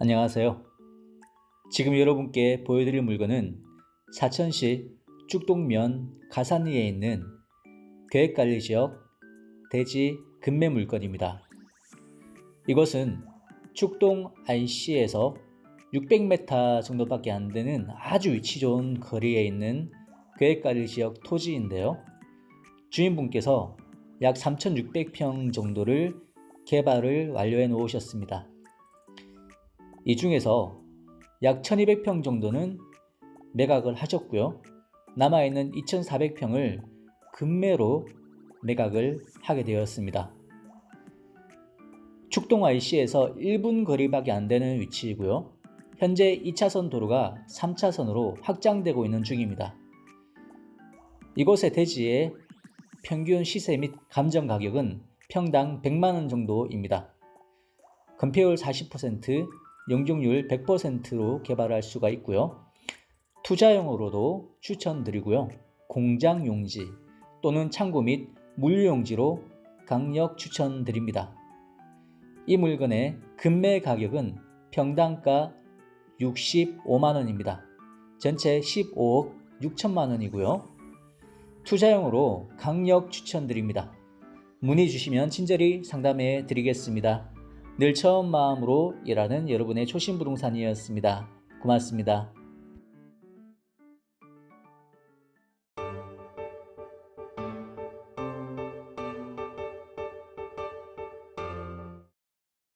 안녕하세요. 지금 여러분께 보여드릴 물건은 사천시 축동면 가산리에 있는 계획관리지역 대지 금매 물건입니다. 이것은 축동 IC에서 600m 정도밖에 안 되는 아주 위치 좋은 거리에 있는 계획관리지역 토지인데요. 주인분께서 약 3,600평 정도를 개발을 완료해 놓으셨습니다. 이 중에서 약 1200평 정도는 매각을 하셨고요. 남아있는 2400평을 금매로 매각을 하게 되었습니다. 축동 IC에서 1분 거리밖에 안 되는 위치이고요. 현재 2차선 도로가 3차선으로 확장되고 있는 중입니다. 이곳의 대지의 평균 시세 및 감정 가격은 평당 100만원 정도입니다. 건폐율 40%, 용적률 100%로 개발할 수가 있고요. 투자용으로도 추천드리고요. 공장 용지 또는 창고 및 물류용지로 강력 추천드립니다. 이 물건의 금매 가격은 평당가 65만원입니다. 전체 15억 6천만원이고요. 투자용으로 강력 추천드립니다. 문의 주시면 친절히 상담해 드리겠습니다. 늘 처음 마음으로 일하는 여러분의 초심 부동산이었습니다. 고맙습니다.